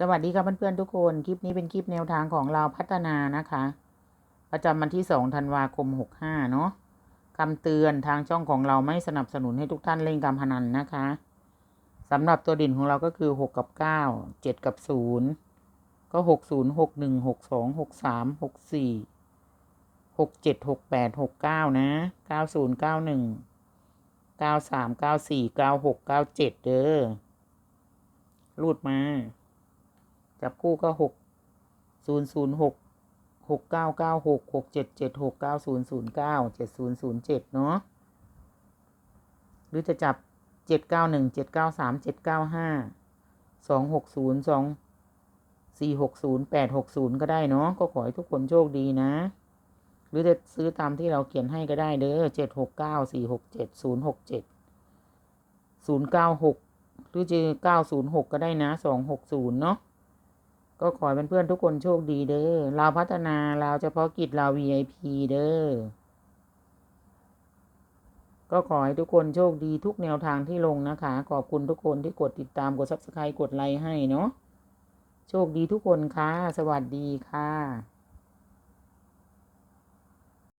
สวัสดีครับเพื่อนๆทุกคน คลิปนี้เป็นคลิปแนวทางของเราพัฒนานะคะ ประจำวันที่2ธันวาคม65เนาะคำเตือนทางช่องของเราไม่สนับสนุนให้ทุกท่านเล่นการพนันนะคะสำหรับตัวด่นของเราก็คือ6กับ9 7กับ0ก็6 0 6 1 6 2 6 3 6 4 6 7 6 8 6 9นะ90 91 93 94 96 97เด้อรูดมา จับคู่ก็หกศูนย์ศูนย์หกหกเก้าเก้าหกหกเจ็ดเจ็ดหกเก้าศูนย์ศูนย์เก้าเจ็ดศูนย์ศูนย์เจ็ดเนาะหรือจะจับเจ็ดเก้าหนึ่งเจ็ดเก้าสามเจ็ดเก้าห้าสองหกศูนย์สองสี่หกศูนย์แปดหกศูนย์ก็ได้เนาะก็ขอให้ทุกคนโชคดีนะ หรือจะซื้อตามที่เราเขียนให้ก็ได้เด้อเจ็ดหกเก้าสี่หกเจ็ดศูนย์หกเจ็ดศูนย์เก้าหกหรือจะเก้าศูนย์หกก็ได้นะสองหกศูนย์เนาะ ก็ขอให้เพื่อนๆทุกคนโชคดีเด้อเราพัฒนาเราเฉพาะกิจเรา VIP เด้อ ก็ขอให้ทุกคนโชคดีทุกแนวทางที่ลงนะคะ ขอบคุณทุกคนที่กดติดตามกด subscribe กดไลค์ให้เนาะ โชคดีทุกคนค่ะ สวัสดีค่ะ